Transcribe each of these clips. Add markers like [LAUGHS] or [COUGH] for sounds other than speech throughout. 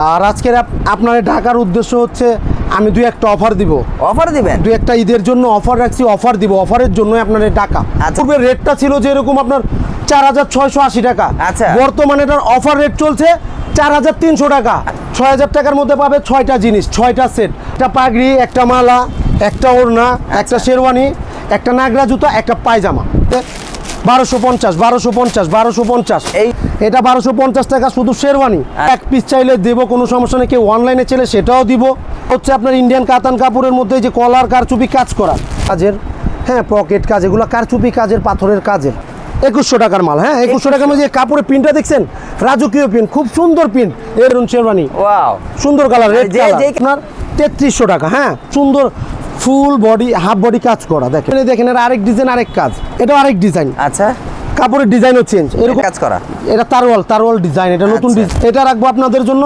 আর আজকের আপ- আপনার ঢাকার উদ্দেশ্য হচ্ছে আমি দুই একটা অফার দিব। অফার দিবেন? দুই একটা ঈদের জন্য অফার রাখছি অফার দিব। অফারের জন্য আপনার টাকা। আচ্ছা। পূর্বে রেটটা ছিল যে এরকম আপনার চার হাজার ছয়শো আশি টাকা। আচ্ছা। বর্তমানে এটার অফার রেট চলছে চার হাজার তিনশো টাকা। ছয় হাজার টাকার মধ্যে পাবে ছয়টা জিনিস ছয়টা সেট একটা পাগড়ি একটা মালা একটা ওড়না একটা শেরওয়ানি একটা নাগরা জুতা একটা পায়জামা। বারোশো পঞ্চাশ বারোশো পঞ্চাশ বারোশো পঞ্চাশ। এই এটা বারোশো পঞ্চাশ টাকা শুধু শেরওয়ানি। এক পিস চাইলে দেবো কোনো সমস্যা নেই। কেউ অনলাইনে চলে সেটাও দিব। হচ্ছে আপনার ইন্ডিয়ান কাতান কাপড়ের মধ্যে যে কলার কারচুপি কাজ করা। কাজের হ্যাঁ পকেট কাজ এগুলো কারচুপি কাজের পাথরের কাজের। একুশশো টাকার মাল হ্যাঁ একুশশো টাকার মধ্যে কাপড়ের প্রিন্টটা দেখছেন? রাজকীয় প্রিন্ট খুব সুন্দর প্রিন্ট এর শেরওয়ানি। সুন্দর কালার রেড যে- কালার আপনার তেত্রিশশো টাকা হ্যাঁ সুন্দর ফুল বডি হাফ বডি কাজ করা দেখেন। দেখেন এর আরেক ডিজাইন আরেক কাজ। এটাও আরেক ডিজাইন। আচ্ছা। কাপড়ের ডিজাইনও চেঞ্জ এরকম কাজ করা। এটা তারওয়াল তারওয়াল ডিজাইন। এটা নতুন আচ্ছা। ডিজাইন। এটা রাখব আপনাদের জন্য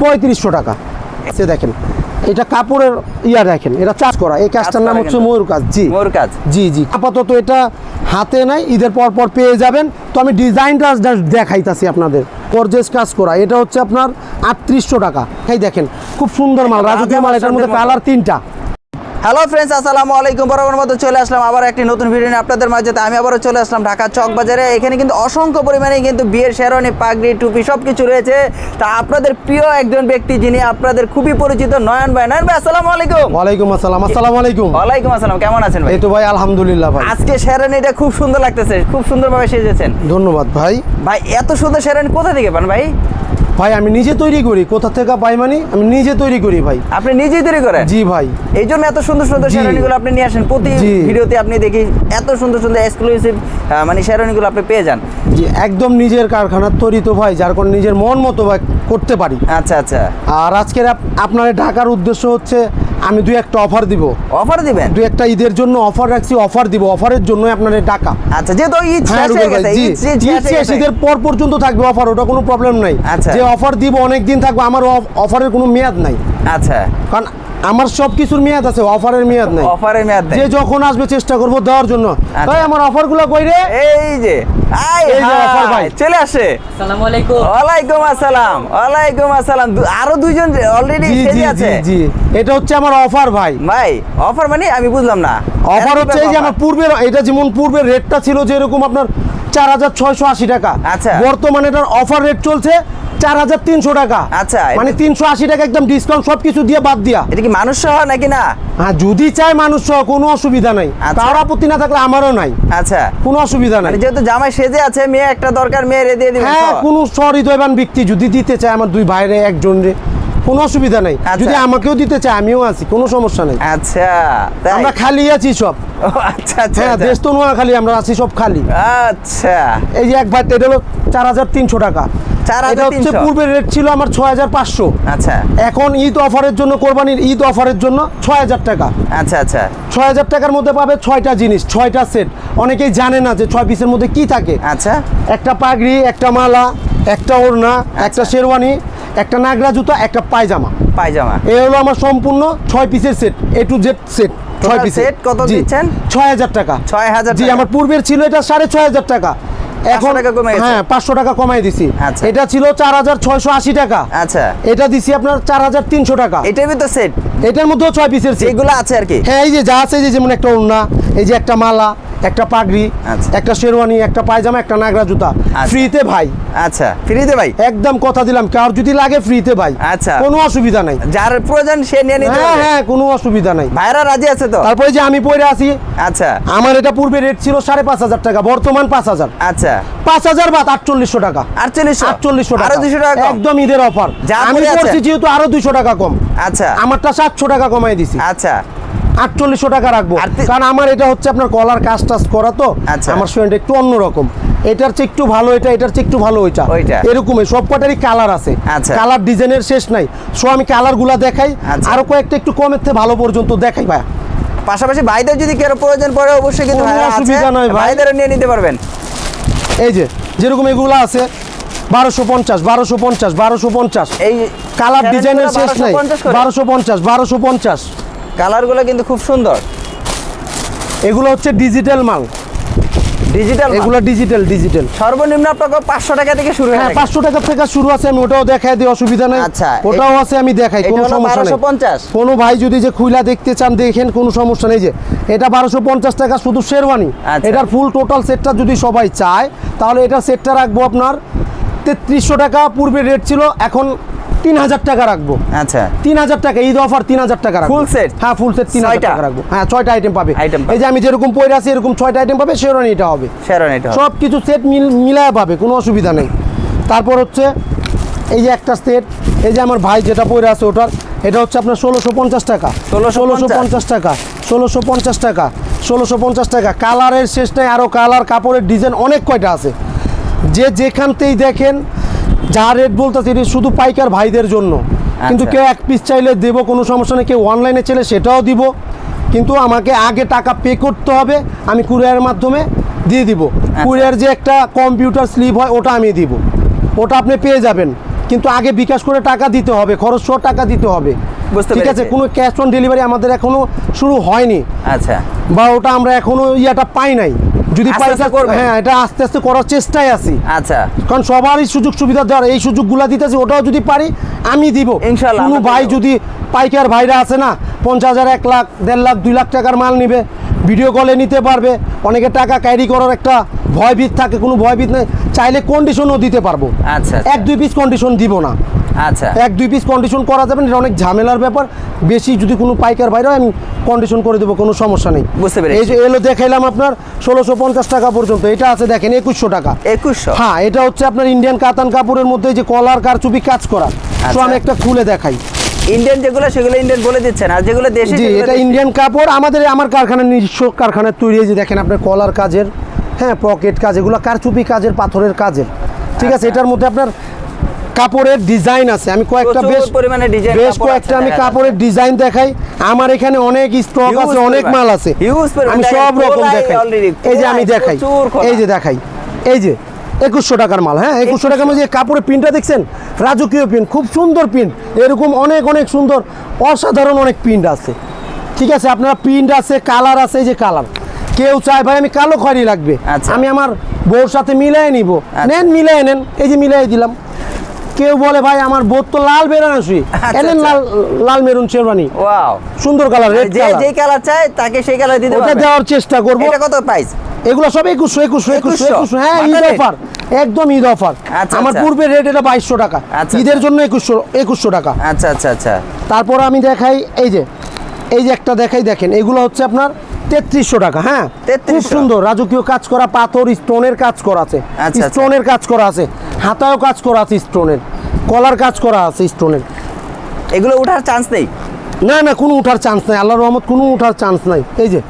পঁয়ত্রিশশো টাকা। সে দেখেন এটা কাপড়ের ইয়া দেখেন এটা চাষ করা। এই কাজটার নাম হচ্ছে। ময়ূর কাজ জি। মোর কাজ। জি জি। আপাতত এটা হাতে নাই ঈদের পর পর পেয়ে যাবেন। তো আমি ডিজাইনটা দেখাইতাছি আপনাদের। গর্জেস কাজ করা। এটা হচ্ছে আপনার আটত্রিশশো টাকা। এই দেখেন খুব সুন্দর মাল রাজকীয় মাল এটার মধ্যে কালার তিনটা। হ্যালো ফ্রেন্ডস আসসালামু আলাইকুম। বরাবর মতো চলে আসলাম আবার একটি নতুন ভিডিও নিয়ে আপনাদের মাঝে। আমি আবারও চলে আসলাম ঢাকা চক বাজারে এখানে কিন্তু অসংখ্য পরিমাণে কিন্তু বিয়ের শেরওয়ানি পাগড়ি টুপি সব কিছু রয়েছে। তা আপনাদের প্রিয় একজন ব্যক্তি যিনি আপনাদের খুবই পরিচিত নয়ন ভাই। নয়ন ভাই আসসালামু আলাইকুম। ওয়ালাইকুম আসসালাম। আসসালামু আলাইকুম। ওয়ালাইকুম আসসালাম কেমন আছেন ভাই? এই তো ভাই আলহামদুলিল্লাহ ভাই। আজকে শেরওয়ানিটা খুব সুন্দর লাগতেছে খুব সুন্দরভাবে সেজেছেন। ধন্যবাদ ভাই। ভাই এত সুন্দর শেরওয়ানি কোথা থেকে পান ভাই? ভাই আমি নিজে তৈরি করি। কোথা থেকে পাই মানে? আমি নিজে তৈরি করি ভাই। আপনি নিজেই তৈরি করেন? জি ভাই। এই জন্য এত সুন্দর সুন্দর। শেরওয়ানিগুলো আপনি নিয়ে আসেন। প্রতি ভিডিওতে আপনি দেখি এত সুন্দর সুন্দর এক্সক্লুসিভ মানে শেরওয়ানিগুলো আপনি পেয়ে যান। জি একদম নিজের কারখানার তৈরি তো ভাই যার কারণে নিজের মন মতো ভাই করতে পারি। আচ্ছা আচ্ছা। আর আজকের আপ- আপনার ঢাকার উদ্দেশ্য হচ্ছে আমি দুই একটা অফার দিব। অফার দিবেন? দুই একটা ঈদের জন্য অফার রাখছি অফার দিব। অফারের জন্য আপনার টাকা। আচ্ছা যেহেতু ঈদ হ্যাঁ, শেষ হয়ে গেছে ঈদ শেষ- হয়ে। ঈদের পর পর্যন্ত থাকবে অফার ওটা কোনো প্রবলেম নাই। আচ্ছা। যে অফার দিব অনেক দিন থাকবে আমার অফারের কোনো মেয়াদ নাই। আচ্ছা। কারণ আমার সব কিছুর মেয়াদ আছে অফারের মেয়াদ নাই। অফারের মেয়াদ দেয়। যে যখন আসবে চেষ্টা করব দেওয়ার জন্য। আচ্ছা। ভাই আমার অফারগুলো কই রে? এই যে আই এই যে offer ভাই। চলে আসে। আসসালামু আলাইকুম। ওয়ালাইকুম আসসালাম ওয়ালাইকুম আসসালাম। আরও দুইজন অলরেডি সেজে জি আছে? জি এটা হচ্ছে আমার অফার ভাই। ভাই অফার মানে আমি বুঝলাম না। অফার হচ্ছে এই যে আমার পূর্বের এটা যেমন পূর্বের রেটটা ছিল যেরকম আপনার চার হাজার ছয়শো আশি টাকা। আচ্ছা। বর্তমানে এটার অফার রেট চলছে চার হাজার তিনশো টাকা। আচ্ছা, মানে তিনশো আশি টাকা একদম ডিসকাউন্ট সব কিছু দিয়ে বাদ দিয়া। এটা কি মানুষ সহ নাকি না? হ্যাঁ যদি চায় মানুষ সহ কোনো অসুবিধা নাই। আচ্ছা। কারোর আপত্তি না থাকলে আমারও নাই। আচ্ছা। কোনো অসুবিধা নাই। মানে যেহেতু জামাই সেজে আছে মেয়ে একটা দরকার মেয়ে রে দিয়ে দিবেন হ্যাঁ। কোনো সহৃদয়বান ব্যক্তি যদি দিতে চায় আমার দুই ভাইরে একজন রে কোনো অসুবিধা নাই। আচ্ছা। যদি আমাকেও দিতে চায় আমিও আছি কোনো সমস্যা নাই। আচ্ছা আমরা খালি আছি সব। আচ্ছা আচ্ছা হ্যাঁ আচ্ছা। দেশ তো নোয়া খালি আমরা আছি সব খালি। আচ্ছা। এই যে এক ভাই এটা হলো চার হাজার তিনশো টাকা। 4,300 এটা হচ্ছে পূর্বের রেট ছিল আমার ছয় হাজার পাঁচশো। আচ্ছা। এখন ঈদ অফারের জন্য কোরবানির ঈদ অফারের জন্য ছয় হাজার টাকা। আচ্ছা আচ্ছা। ছয় হাজার টাকার মধ্যে পাবে ছয়টা জিনিস ছয়টা সেট। অনেকেই জানে না যে ছয় পিসের মধ্যে কি থাকে। আচ্ছা। একটা পাগড়ি একটা মালা একটা ওড়না আচ্ছা। একটা শেরওয়ানি একটা নাগরা জুতা একটা পায়জামা। পায়জামা। এই হলো আমার সম্পূর্ণ ছয় পিসের set A to Z set ছয় পিসের। set কত দিচ্ছেন? ছয় হাজার টাকা। 6,000 জি টাকা। আমার পূর্বের ছিল এটা সাড়ে ছয় হাজার টাকা। এখন হ্যাঁ পাঁচশো টাকা কমাই দিছি। আচ্ছা। এটা ছিল চার হাজার ছয়শো আশি টাকা। আচ্ছা। এটা দিছি আপনার চার হাজার তিনশো টাকা। এটার ভিতর সেট এটার মধ্যেও ছয় পিসের সেট এগুলো আছে আর কি? হ্যাঁ এই যে যা আছে এই যে যেমন একটা ওড়না এই যে একটা মালা একটা পাগড়ি আচ্ছা। একটা শেরওয়ানি একটা পায়জামা একটা নাগরা জুতা। আচ্ছা। ফ্রিতে ভাই। আচ্ছা ফ্রিতে ভাই? একদম কথা দিলাম কার যদি লাগে ফ্রিতে ভাই। আচ্ছা। কোনো অসুবিধা নাই। যার প্রয়োজন সে নিয়ে নিতে হ্যাঁ হ্যাঁ কোনো অসুবিধা নাই। ভাইরা রাজি আছে তো? তারপরে যে আমি পড়ে আছি আচ্ছা। আমার এটা পূর্বে রেট ছিল সাড়ে পাঁচ হাজার টাকা বর্তমান পাঁচ হাজার। আচ্ছা। পাঁচ হাজার বাদ আটচল্লিশশো টাকা। আটচল্লিশশো? আটচল্লিশশো টাকা। আরও দুশো টাকা একদম ঈদের অফার আমি করছি যেহেতু আরও দুশো টাকা কম। আচ্ছা। আমারটা সাতশো টাকা কমাই দিছি। আচ্ছা। আটচল্লিশশো টাকা রাখব। কারণ আমার এটা হচ্ছে আপনার কলার কাজ টাজ করা তো। আচ্ছা। আমার স্টুডেন্ট একটু অন্যরকম। এটার চেয়ে একটু ভালো এটা এটার চেয়ে একটু ভালো ওইটা। এরকমই সব কটারই কালার আছে। আচ্ছা। কালার ডিজাইনের শেষ নাই। সো আমি কালারগুলা দেখাই। আচ্ছা। আরও কয়েকটা একটু কমের থেকে ভালো পর্যন্ত দেখাই ভাই পাশাপাশি ভাইদের যদি কেউ প্রয়োজন পড়ে অবশ্যই কিন্তু অসুবিধা নয় ভাই। ভাইদেরও নিয়ে নিতে পারবেন। এই যে যেরকম এগুলো আছে বারোশো পঞ্চাশ বারোশো পঞ্চাশ বারোশো পঞ্চাশ। এই কালার ডিজাইনের শেষ নাই। বারোশো পঞ্চাশ বারোশো পঞ্চাশ। কালারগুলো কিন্তু খুব সুন্দর। এগুলো হচ্ছে ডিজিটাল মাল। ডিজিটাল এগুলো ডিজিটাল ডিজিটাল সর্বনিম্ন আপনাকে পাঁচশো টাকা থেকে শুরু হ্যাঁ হয় পাঁচশো টাকা থেকে শুরু আছে আমি ওটাও দেখাই দিই অসুবিধা নেই। আচ্ছা, ওটাও আছে আমি দেখাই কোনো সমস্যা নেই। 1250 কোনো ভাই যদি যে খুইলা দেখতে চান দেখেন কোনো সমস্যা নেই যে। এটা বারোশো পঞ্চাশ টাকা শুধু শেরওয়ানি। আচ্ছা। এটার ফুল টোটাল সেটটা যদি সবাই চায় তাহলে এটা সেটটা রাখব আপনার তেত্রিশশো টাকা পূর্বে রেট ছিল এখন তিন হাজার টাকা রাখব। আচ্ছা। তিন হাজার টাকা ঈদ অফার তিন হাজার টাকা Full set? হ্যাঁ ফুল সেট তিন হাজার টাকা রাখব। হ্যাঁ ছয়টা আইটেম পাবে। এই যে আমি যেরকম পরে আছি এরকম ছয়টা আইটেম পাবে শেরওয়ানি এটা হবে। এটা সব কিছু সেট মিল মিলায় পাবে কোনো অসুবিধা নেই। তারপর হচ্ছে এই যে একটা সেট এই যে আমার ভাই যেটা পরে আছে ওটার এটা হচ্ছে আপনার ষোলোশো পঞ্চাশ টাকা। 1650 ষোলোশো পঞ্চাশ টাকা ষোলোশো পঞ্চাশ টাকা ষোলোশো পঞ্চাশ টাকা। কালারের শেষ নেই আরও কালার কাপড়ের ডিজাইন অনেক কয়টা আছে। যে যেখান যেখানতেই দেখেন যা রেট বলতেছে এটি শুধু পাইকার ভাইদের জন্য। কিন্তু আচ্ছা। কেউ এক পিস চাইলে দেব কোনো সমস্যা নেই। কেউ অনলাইনে চাইলে সেটাও দিব। কিন্তু আমাকে আগে টাকা পে করতে হবে আমি কুরিয়ারের মাধ্যমে দিয়ে দিব। আচ্ছা। কুরিয়ার যে একটা কম্পিউটার স্লিপ হয় ওটা আমি দিব। ওটা আপনি পেয়ে যাবেন। কিন্তু আগে বিকাশ করে টাকা দিতে হবে খরচ সহ টাকা দিতে হবে। ঠিক আছে কোনো ক্যাশ অন ডেলিভারি আমাদের এখনও শুরু হয়নি। আচ্ছা। বা ওটা আমরা এখনও ইয়াটা পাই নাই। যদি পয়সা হ্যাঁ এটা আস্তে আস্তে করার চেষ্টায় আছি। আচ্ছা। কারণ সবারই সুযোগ সুবিধা দেওয়ার এই সুযোগগুলো দিতেছি ওটাও যদি পারি আমি দিব। ইনশাল্লাহ, কোনো ভাই যদি পাইকার ভাইরা আছে না পঞ্চাশ হাজার এক লাখ দেড় লাখ দুই লাখ টাকার মাল নিবে ভিডিও কলে নিতে পারবে। অনেকে টাকা ক্যারি করার একটা ভয়ভীত থাকে কোনো ভয়ভীত নেই। চাইলে কন্ডিশনও দিতে পারব। আচ্ছা এক দুই পিস কন্ডিশন দিব না। আচ্ছা। এক দুই পিস কন্ডিশন করা যাবে এটা অনেক ঝামেলার ব্যাপার। বেশি যদি কোনো পাইকার বাইরে আমি কন্ডিশন করে দেবো কোনো সমস্যা নেই। বুঝতে পেরেছি। এই যে এলো দেখাইলাম আপনার ষোলোশো পঞ্চাশ টাকা পর্যন্ত এটা আছে দেখেন একুশশো টাকা। একুশশো? হ্যাঁ এটা হচ্ছে আপনার ইন্ডিয়ান কাতান কাপড়ের মধ্যে যে কলার কারচুপি কাজ করা। তো আচ্ছা। আমি একটা খুলে দেখাই। ইন্ডিয়ান যেগুলো সেগুলো ইন্ডিয়ান বলে দিচ্ছেন আর যেগুলো দেশি জি এটা ইন্ডিয়ান কাপড় আমাদের আমার কারখানার নিজস্ব কারখানার তৈরি যে দেখেন আপনার কলার কাজের হ্যাঁ পকেট কাজ এগুলো কারচুপি কাজের পাথরের কাজের। ঠিক আছে আচ্ছা। এটার মধ্যে আপনার কাপড়ের ডিজাইন আছে। আমি কয়েকটা বেশ পরিমাণে design বেশ কয়েকটা আমি কাপড়ের ডিজাইন দেখাই। আমার এখানে অনেক স্টক আছে অনেক মাল আছে। আমি সব রকম দেখাই। এই যে আমি দেখাই। এই যে দেখাই। এই যে একুশশো টাকার মাল হ্যাঁ? একুশশো টাকার মধ্যে যে কাপড়ের প্রিন্টটা দেখছেন? রাজকীয় প্রিন্ট খুব সুন্দর প্রিন্ট এরকম অনেক অনেক সুন্দর অসাধারণ অনেক প্রিন্ট আছে। ঠিক আছে? আপনার প্রিন্ট আছে কালার আছে এই যে কালার কেউ চায় ভাই আমি কালো খয়রি লাগবে। আচ্ছা। আমি আমার বউর সাথে মিলাই নিব। নেন মিলাই নেন। এই যে মিলাই দিলাম। কেউ বলে ভাই আমার বোধ তো লাল বেনারসি। আচ্ছা, এনেন আচ্ছা। লাল লাল মেরুন শেরবানি ওয়াও। সুন্দর কালার রেড যে যে কালার চায় তাকে সেই কালার দিতে ওটা দেওয়ার চেষ্টা করব। এটা কত প্রাইস এগুলো সব একুশশো একুশশো একুশশো 2100 হ্যাঁ ঈদ অফার একদম ঈদ অফার। আচ্ছা, আমার আচ্ছা। পূর্বে রেট এটা বাইশশো টাকা। আচ্ছা, ঈদের। জন্য একুশশো একুশশো টাকা। আচ্ছা আচ্ছা আচ্ছা। তারপর আমি দেখাই এই যে এই যে একটা দেখাই দেখেন এগুলো হচ্ছে আপনার তেত্রিশশো টাকা হ্যাঁ? খুব সুন্দর রাজকীয় কাজ করা পাথর স্টোনের কাজ করা আছে। স্টোনের কাজ করা আছে হাতায়ও কাজ করা আছে স্টোনের কলার কাজ করা আছে স্টোনের। এগুলো ওঠার চান্স নেই? না না কোনো উঠার চান্স নাই আল্লাহর রহমত কোনো উঠার চান্স নাই। এই যে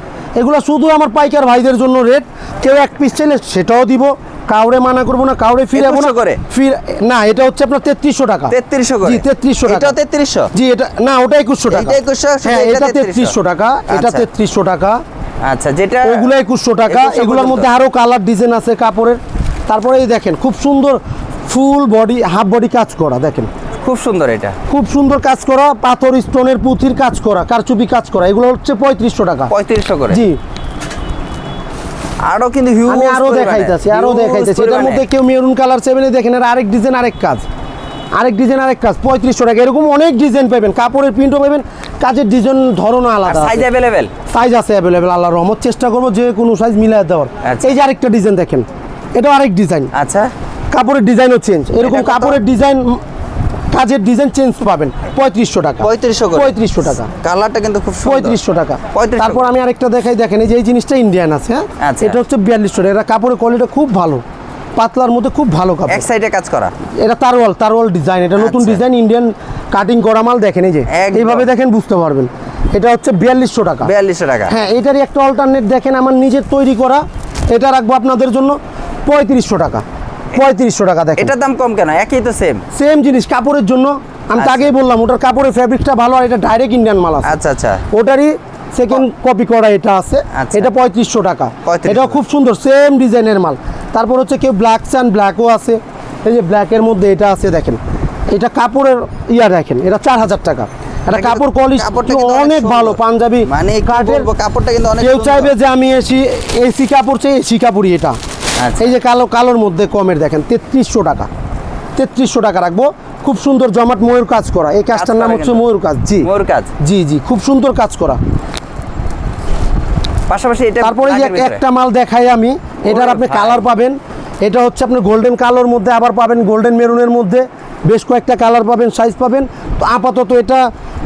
এগুলো শুধু আমার পাইকার ভাইদের জন্য রেট কেউ এক পিস চাইলে সেটাও দিব কাউরে মানা করব না কাউরে ফিরাবো না। করে? ফির না এটা হচ্ছে আপনার তেত্রিশশো টাকা। তেত্রিশশো জি তেত্রিশশো টাকা। তেত্রিশশো? জি এটা না ওটা একুশশো টাকা। এটা 2100, হ্যাঁ এটা এটা 3300 তেত্রিশশো টাকা এটা আচ্ছা। তেত্রিশশো টাকা। আচ্ছা যেটা ওগুলো একুশশো টাকা এগুলোর মধ্যে আরও কালার ডিজাইন আছে কাপড়ের। তারপরে এই দেখেন খুব সুন্দর ফুল বডি হাফ বডি কাজ করা দেখেন। খুব সুন্দর এটা। খুব সুন্দর কাজ করা পাথর স্টোনের পুঁথির কাজ করা কারচুপি কাজ করা এগুলো হচ্ছে পঁয়ত্রিশশো টাকা। পঁয়ত্রিশশো করে? জি। আরও কিন্তু হিউজ আমি আরও দেখাইতেছি আরও দেখাইতেছি। এটার মধ্যে কেউ মেরুন কালার সেভেনে দেখেন আর আরেক ডিজাইন আরেক কাজ। আরেক ডিজাইন আরেক কাজ পঁয়ত্রিশশো টাকা। এরকম অনেক ডিজাইন পাবেন কাপড়ের প্রিন্টও পাবেন কাজের ডিজাইন ধরনও আলাদা সাইজ অ্যাভেলেবেল সাইজ আছে অ্যাভেলেবেল আল্লাহ রহমত। চেষ্টা করব যে কোনো সাইজ মিলিয়ে দেওয়ার। আচ্ছা। এই যে আরেকটা ডিজাইন দেখেন এটা আরেক ডিজাইন আচ্ছা। কাপড়ের ডিজাইনও চেঞ্জ এরকম কাপড়ের ডিজাইন কাজের ডিজাইন চেঞ্জ পাবেন। পঁয়ত্রিশশো টাকা। পঁয়ত্রিশশো পঁয়ত্রিশশো টাকা। কালারটা কিন্তু খুব পঁয়ত্রিশশো টাকা। 3500 তারপর আমি আরেকটা দেখাই দেখেন এই যে এই জিনিসটা ইন্ডিয়ান আছে হ্যাঁ? আচ্ছা। এটা হচ্ছে বিয়াল্লিশশো টাকা। এটা কাপড়ের কোয়ালিটি খুব ভালো। পাতলার মধ্যে খুব ভালো কাপড়। এক সাইডে কাজ করা। এটা তারওয়াল তারওয়াল ডিজাইন এটা নতুন। ডিজাইন ইন্ডিয়ান কাটিং করা মাল দেখেন এই যে। এইভাবে দেখেন বুঝতে পারবেন। এটা হচ্ছে বিয়াল্লিশশো টাকা। বিয়াল্লিশশো টাকা। হ্যাঁ এটারই একটা অল্টারনেট দেখেন আমার নিজের তৈরি করা। এটা রাখব আপনাদের জন্য পঁয়ত্রিশশো টাকা। পঁয়ত্রিশশো টাকা দেখেন। এটার দাম কম কেন? একই তো সেম সেম জিনিস কাপড়ের জন্য। আমি আচ্ছা। আগেই বললাম ওটার কাপড়ের ফ্যাব্রিকটা ভালো আর এটা ডাইরেক্ট ইন্ডিয়ান মাল আছে। আচ্ছা আচ্ছা। ওটারই সেকেন্ড কপি করা এটা আছে। আচ্ছা। এটা পঁয়ত্রিশশো টাকা। 3500 এটাও খুব সুন্দর সেম ডিজাইনের মাল। তারপর হচ্ছে কেউ ব্ল্যাক চান ব্ল্যাকও আছে। এই যে ব্ল্যাকের মধ্যে এটা আছে দেখেন। এটা কাপড়ের ইয়া দেখেন এটা চার হাজার টাকা। এটা কাপড় কোয়ালিটি অনেক ভালো পাঞ্জাবি মানে কাঠের কাপড়টা কিন্তু অনেক কেউ চাইবে যে আমি এসি এসি কাপড় চাই এসি কাপড়ই এটা। এই যে কালো কালোর মধ্যে কমের দেখেন তেত্রিশশো টাকা। তেত্রিশশো টাকা রাখব। খুব সুন্দর জমাট ময়ূর কাজ করা। এই কাজটার নাম হচ্ছে ময়ূর কাজ জি। মোর কাজ। জি জি খুব সুন্দর কাজ করা। পাশাপাশি এটা তারপরে যে। একটা মাল দেখাই আমি এটার আপনি কালার পাবেন। এটা হচ্ছে আপনি গোল্ডেন কালোর মধ্যে আবার পাবেন গোল্ডেন মেরুনের মধ্যে। বেশ কয়েকটা কালার পাবেন সাইজ পাবেন। তো আপাতত এটা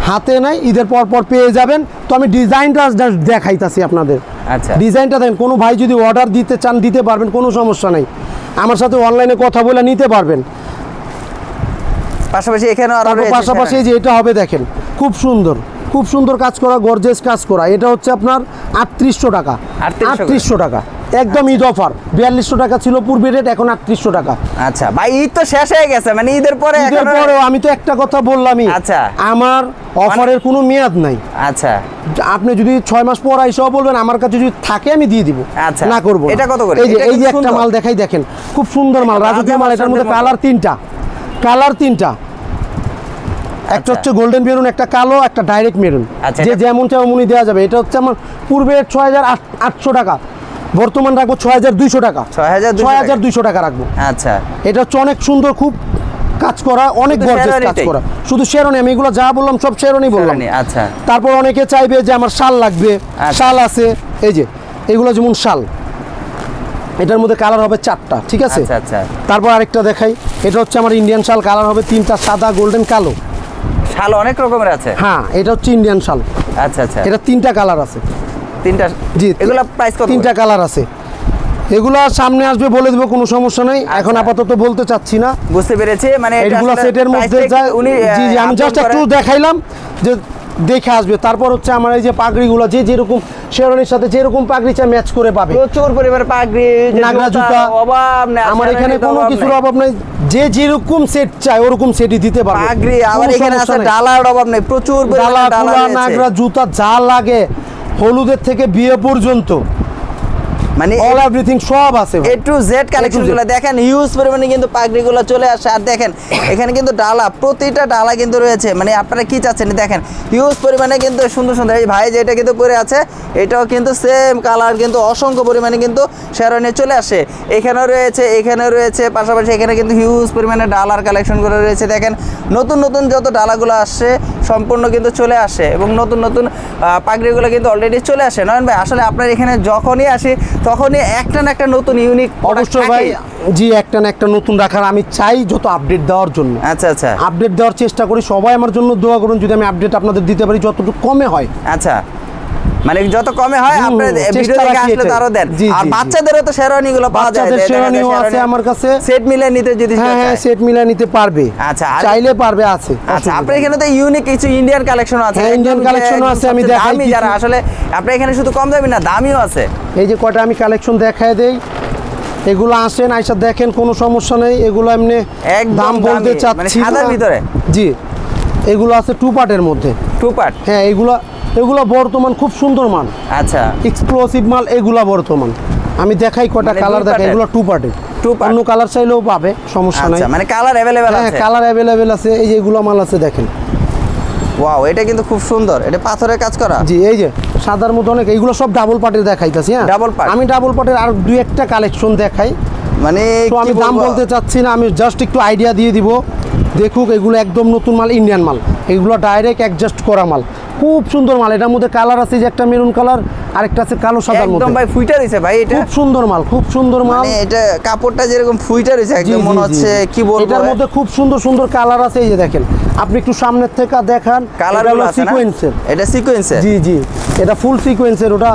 হাতে নাই ঈদের পর পর পেয়ে যাবেন। তো আমি ডিজাইনটা দেখাইতাছি আপনাদের। আচ্ছা। ডিজাইনটা দেখেন কোনো ভাই যদি অর্ডার দিতে চান দিতে পারবেন কোনো সমস্যা নেই। আমার সাথে অনলাইনে কথা বলে নিতে পারবেন। পাশাপাশি এখানে পাশাপাশি যে এটা হবে দেখেন খুব সুন্দর। খুব সুন্দর কাজ করা গর্জেস কাজ করা। এটা হচ্ছে আপনার আটত্রিশশো টাকা। আটত্রিশশো টাকা। একদম ঈদ অফার। বিয়াল্লিশশো টাকা ছিল পূর্বে রেট এখন আটত্রিশশো টাকা। আচ্ছা ভাই ঈদ তো শেষ হয়ে গেছে মানে ঈদের পরে ঈদের পরেও আমি তো একটা কথা বললামই। আচ্ছা। আমার অফারের কোনো মেয়াদ নাই। আচ্ছা। আপনি যদি ছয় মাস পর আইসাও বলবেন আমার কাছে যদি থাকে আমি দিয়ে দিব। আচ্ছা। না করব এটা কত করে? এই যে এই যে একটা মাল দেখাই দেখেন। খুব সুন্দর মাল রাজা রাজকীয় মাল এটার মধ্যে কালার তিনটা। কালার তিনটা। একটা আচ্ছা। হচ্ছে গোল্ডেন মেরুন একটা কালো একটা ডাইরেক্ট মেরুন আচ্ছা, যে এটা- যেমন তেমনই দেওয়া যাবে এটা হচ্ছে আমার পূর্বে ছয় হাজার আটশো টাকা বর্তমান রাখব ছয় হাজার দুইশো টাকা। 6200 ছয় হাজার দুইশো টাকা রাখব। আচ্ছা। এটা হচ্ছে অনেক সুন্দর খুব কাজ করা অনেক গর্জেস কাজ করা। শুধু শেরনি আমি এগুলো যা বললাম সব শেরনি বললাম। আচ্ছা। তারপর অনেকে চাইবে যে আমার শাল লাগবে। আচ্ছা। শাল আছে এই যে এগুলো যেমন শাল। এটার মধ্যে কালার হবে চারটা ঠিক আছে? আচ্ছা তারপর আরেকটা দেখাই। এটা হচ্ছে আমার ইন্ডিয়ান শাল কালার হবে তিনটা সাদা গোল্ডেন কালো। শাল অনেক রকমের আছে? হ্যাঁ এটা হচ্ছে ইন্ডিয়ান শাল। আচ্ছা আচ্ছা। এটা তিনটা কালার আছে। তিনটা জি এগুলো প্রাইস কত তিনটা কালার আছে। এগুলো সামনে আসবে বলে দেবো কোনো সমস্যা নেই। এখন আচ্ছা। আপাতত বলতে চাচ্ছি না। বুঝতে পেরেছি মানে এগুলো সেটের মধ্যে যায় উনি জি আমি জাস্ট একটু দেখাইলাম যে দেখে আসবে। তারপর হচ্ছে আমার এই যে পাগড়িগুলো যে যেরকম শেরওয়ানির সাথে যেরকম পাগড়ি চাই ম্যাচ করে পাবে। প্রচুর পরিমাণে পাগড়ি নাগরা জুতা অভাব নেই আমার এখানে কোনো কিছুর। অভাব নাই। যে যেরকম সেট চাই ওরকম সেটই দিতে পারবে। পাগড়ি আমার এখানে আছে ডালার অভাব নেই প্রচুর ডালা। নাগরা জুতা যা লাগে হলুদের থেকে বিয়ে পর্যন্ত। মানে অল এভরিথিং সব আছে। এ টু জেড কালেকশনগুলো দেখেন হিউজ পরিমাণে কিন্তু পাগড়িগুলো চলে আসে। আর দেখেন এখানে কিন্তু ডালা প্রতিটা ডালা কিন্তু রয়েছে। মানে আপনারা কি চাচ্ছেন? দেখেন হিউজ পরিমাণে কিন্তু সুন্দর সুন্দর। এই ভাই যেটা কিন্তু পরে আছে এটাও কিন্তু সেম কালার কিন্তু অসংখ্য পরিমাণে কিন্তু শেরনে চলে আসে। এখানেও রয়েছে এখানেও রয়েছে পাশাপাশি এখানে কিন্তু হিউজ পরিমাণে ডালার কালেকশনগুলো রয়েছে। দেখেন নতুন নতুন যত ডালাগুলো আসছে সম্পূর্ণ কিন্তু চলে আসে এবং নতুন নতুন পাগড়িগুলো কিন্তু অলরেডি চলে আসে। নয়ন ভাই আসলে আপনার এখানে যখনই আসি তখনই একটা না একটা নতুন ইউনিক অবশ্যই ভাই জি একটা না একটা নতুন রাখার আমি চাই যত আপডেট দেওয়ার জন্য। আচ্ছা আচ্ছা। আপডেট দেওয়ার চেষ্টা করি সবাই আমার জন্য দোয়া করুন যদি আমি আপডেট আপনাদের দিতে পারি যতটুকু কমে হয়। আচ্ছা। মানে যত কমে হয় চেষ্টা ভিডিও দেখে আসলে তারও দেন। আর। বাচ্চাদেরও তো শেরওয়ানি গুলো পাওয়া যায় বাচ্চাদের শেরওয়ানিও আছে আমার কাছে। সেট মিলে নিতে যদি হ্যাঁ হ্যাঁ সেট মিলাই নিতে পারবে। আচ্ছা, আর- চাইলে পারবে আছে আচ্ছা আপনার এখানে তো ইউনিক কিছু ইন্ডিয়ান কালেকশন আছে। হ্যাঁ, Indian একদম যে collection ও একদম আছে, আমি দেখাই কিছু। যারা আসলে আপনার এখানে শুধু কম দামি না দামিও আছে। এই যে কয়টা আমি কালেকশন দেখায় দেই। এগুলো আসেন আইসা দেখেন কোনো সমস্যা নেই। এগুলো এমনি একদম দাম বলতে মানে চাচ্ছি সাদার ভিতরে? জি এগুলো আছে টু পার্টের মধ্যে। টু পার্ট হ্যাঁ এগুলো এগুলো বর্তমান খুব সুন্দর মাল আচ্ছা। এক্সক্লুসিভ মাল এগুলা বর্তমান। আমি দেখাই মানে কালার দুই দেখাই? এগুলো টু Two part? অন্য কালার চাইলেও পাবে সমস্যা নাই। আচ্ছা মানে কালার অ্যাভেলেবেল হ্যাঁ আছে? কালার অ্যাভেলেবেল আছে এই যে এগুলো মাল আছে দেখেন। ওয়াও এটা কিন্তু খুব সুন্দর। এটা পাথরের কাজ করা? জি এই যে সাদার মধ্যে অনেক এগুলো সব ডাবল পার্টের দেখাইতেছি হ্যাঁ? Double part? আমি ডাবল পার্টের আর দুই একটা কালেকশন দেখাই। মানে আমি দাম বলতে চাচ্ছি না আমি জাস্ট একটু আইডিয়া দিয়ে দিব। দেখুক এগুলো একদম নতুন মাল ইন্ডিয়ান মাল। এগুলো ডাইরেক্ট অ্যাডজাস্ট করা মাল। খুব সুন্দর মাল। এটার মধ্যে কালার আছে যে একটা মেরুন কালার আরেকটা আছে কালো সাদার মধ্যে। একদম ভাই ফুইটা রয়েছে ভাই এটা খুব সুন্দর মাল খুব সুন্দর মাল। মানে এটা কাপড়টা যেরকম ফুইটা রয়েছে জি, একদম মনে হচ্ছে কি বলব এটার মধ্যে খুব সুন্দর সুন্দর কালার আছে এই যে দেখেন। আপনি একটু সামনের থেকে দেখান কালার না? সিকোয়েন্সের এটা সিকোয়েন্সের জি জি। এটা ফুল সিকোয়েন্সের ওটা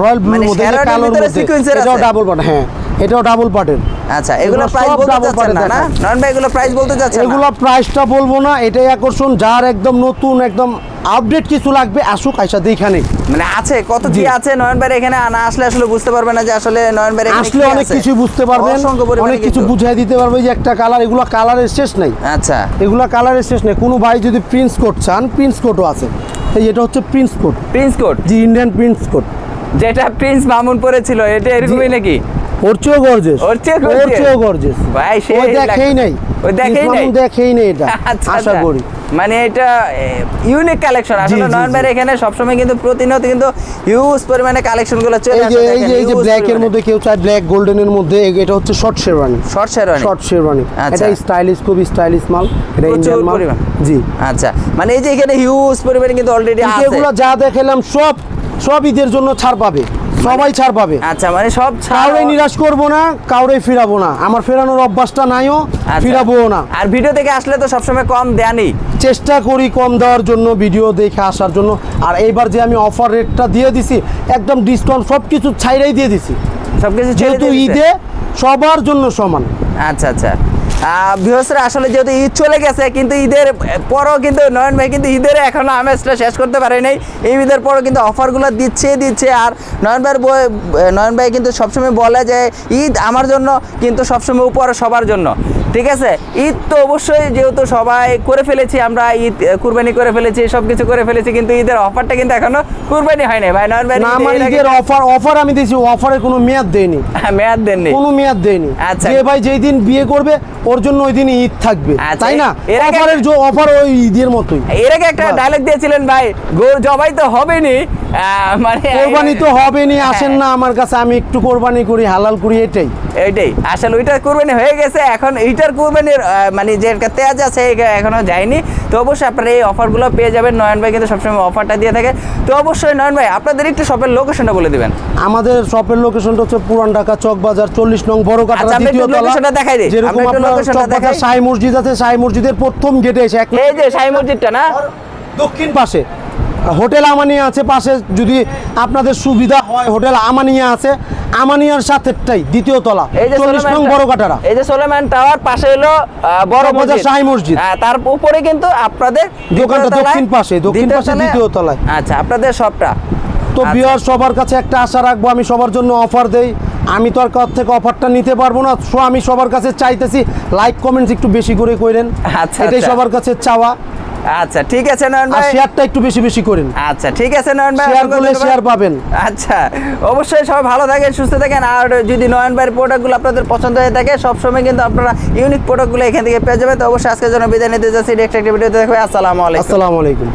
রয়্যাল মানে মধ্যে এই যে শেরওয়ানির কালোর মধ্যে। এটাও ডাবল পার্ট হ্যাঁ এটাও ডাবল পার্টের আচ্ছা এগুলো প্রাইস বলতে চাচ্ছেন না না? নয়ন ভাই এগুলো প্রাইস বলতে চাচ্ছেন এগুলো প্রাইসটা বলব না এটাই আকর্ষণ যার একদম নতুন একদম আপডেট কিছু লাগবে আসুক আইসা এইখানে মানে আছে কত কি আছে? নয়ন ভাই এখানে না আসলে আসলে বুঝতে পারবে না যে আসলে নয়ন ভাই আসলে অনেক কিছু বুঝতে পারবেন অনেক কিছু। বুঝাই দিতে পারবে যে একটা কালার এগুলো কালারের শেষ নাই। আচ্ছা। এগুলো কালারের শেষ নেই। কোনো ভাই যদি প্রিন্স কোট চান প্রিন্স কোটও আছে। এই এটা হচ্ছে প্রিন্স কোট প্রিন্স কোট জি ইন্ডিয়ান প্রিন্স কোট যেটা প্রিন্স মামুন পরেছিল এটা এরকমই নাকি? ওর চেয়েও গর্জেস ওর চেয়েও গর্জেস ভাই সে দেখেই নাই। ওই দেখেই নাই। দেখেই নেই এটা। [LAUGHS] আচ্ছা আশা আচ্ছা। করি। মানে এটা ইউনিক কালেকশন আসলে এখানে সবসময় কিন্তু প্রতিনিয়ত কিন্তু হিউজ পরিমাণে কালেকশনগুলো চলে এই যে এই যে এই যে ব্ল্যাক এর মধ্যে কেউ চায় ব্ল্যাক গোল্ডেনের মধ্যে এটা হচ্ছে short sherwani short sherwani short sherwani. এটা স্টাইলিশ খুব স্টাইলিশ মাল। এটা ইন্ডিয়ান মাল। জি। আচ্ছা। মানে এই যে এখানে হিউজ পরিমাণে কিন্তু অলরেডি আছে। যেগুলো যা দেখালাম সব সব ঈদের জন্য ছাড় পাবে। সবাই ছাড় পাবে। আচ্ছা মানে সব কাউরে নিরাশ করব না কাউরে ফিরাবো না। আমার ফেরানোর অভ্যাসটা নাইও আচ্ছা। ফিরাবোও না। আর ভিডিও থেকে আসলে তো সবসময় কম দেয়ানি চেষ্টা করি কম দেওয়ার জন্য ভিডিও দেখে আসার জন্য। আর এইবার যে আমি অফার রেটটা দিয়ে দিছি একদম ডিসকাউন্ট সব কিছু ছাইরাই দিয়ে দিছি। সবকিছু ছেড়ে যেহেতু ঈদে সবার জন্য সমান। আচ্ছা আচ্ছা। বৃহস্পতি আসলে যেহেতু ঈদ চলে গেছে, কিন্তু ঈদের পরও কিন্তু নয়ন ভাই কিন্তু ঈদের এখনও আমেজটা শেষ করতে পারে নাই। এই ঈদের পরও কিন্তু অফারগুলো দিচ্ছে দিচ্ছে। আর নয়ন ভাইয়ের বই- নয়ন ভাই কিন্তু সবসময় বলে যে, ঈদ আমার জন্য, কিন্তু সবসময় উপরে সবার জন্য। ঠিক আছে? ঈদ তো অবশ্যই যেহেতু সবাই করে ফেলেছি আমরা ঈদ কুরবানি করে ফেলেছি সব কিছু করে ফেলেছি কিন্তু ঈদের অফারটা কিন্তু এখনও কুরবানি হয় নাই। ভাই নয়ন ভাই না আমার ঈদের অফার অফার আমি দিয়েছি অফারের কোনো মেয়াদ দেয়নি। [LAUGHS] মেয়াদ দেননি? কোনো মেয়াদ দেয়নি। আচ্ছা। যে ভাই যেই দিন বিয়ে করবে ওর জন্য ওই দিন ঈদ থাকবে। আচ্ছা, তাই না? অফারের যে অফার ওই ঈদের মতোই। এর আগে একটা। ডায়লগ দিয়েছিলেন ভাই গরু জবাই তো হবেনি। মানে কোরবানি তো হবেনি হ্যাঁ। আসেন না আমার কাছে আমি একটু কোরবানি করি হালাল করি এটাই। এইটাই। আসলে ওইটা কুরবানি হয়ে গেছে এখন এইটার কুরবানির মানে যে একটা তেজ আছে এটা এখনও যায়নি। তো অবশ্যই আপনারা এই অফারগুলো পেয়ে যাবেন। নয়ন ভাই কিন্তু সবসময় অফারটা দিয়ে থাকে। তো অবশ্যই নয়ন ভাই আপনাদের একটু শপের লোকেশনটা বলে দিবেন। আমাদের শপের লোকেশনটা হচ্ছে পুরান ঢাকা চক বাজার চল্লিশ নং বড় আচ্ছা, কাটা একটু দ্বিতীয় তলা দেখাই দিই। যেরকম আপনার। শাহী মসজিদ আছে সাই মসজিদের প্রথম গেটে এসে এই যে সাই মসজিদটা না? দক্ষিণ পাশে। হোটেল আমানিয়া আছে পাশে যদি আপনাদের সুবিধা হয় হোটেল আমানিয়া আছে। আমানিয়ার সাথেটাই দ্বিতীয় তলা এই যে চল্লিশ নং সোলেমান- বড় কাটারা এই যে সোলেমান টাওয়ার পাশে হলো বড় বাজার শাহী মসজিদ। হ্যাঁ, তার উপরে কিন্তু আপনাদের দোকানটা দক্ষিণ পাশে, দক্ষিণ পাশে দ্বিতীয় তলায়। আচ্ছা আপনাদের সবটা তো আচ্ছা। বিয়ার সবার কাছে একটা আশা রাখব আমি সবার জন্য অফার দেই আমি তো আর কার থেকে অফারটা নিতে পারব না সো আমি সবার কাছে চাইতেছি লাইক কমেন্টস একটু বেশি করে করেন আচ্ছা, এটাই আচ্ছা। সবার কাছে চাওয়া আচ্ছা ঠিক আছে নয়ন ভাই। শেয়ারটা একটু বেশি বেশি করেন। আচ্ছা ঠিক আছে নয়ন ভাই শেয়ার করলে শেয়ার পাবেন। আচ্ছা অবশ্যই সবাই ভালো থাকেন সুস্থ থাকেন। আর যদি নয়ন ভাইয়ের প্রোডাক্টগুলো আপনাদের পছন্দ হয়ে থাকে সবসময় কিন্তু আপনারা ইউনিক প্রোডাক্টগুলো এখান থেকে পেয়ে যাবেন। তো অবশ্যই আজকের জন্য বিদায় নিতে যাচ্ছি। নেক্সট একটা ভিডিওতে দেখবে আসসালামু আলাইকুম। আসসালামু আলাইকুম।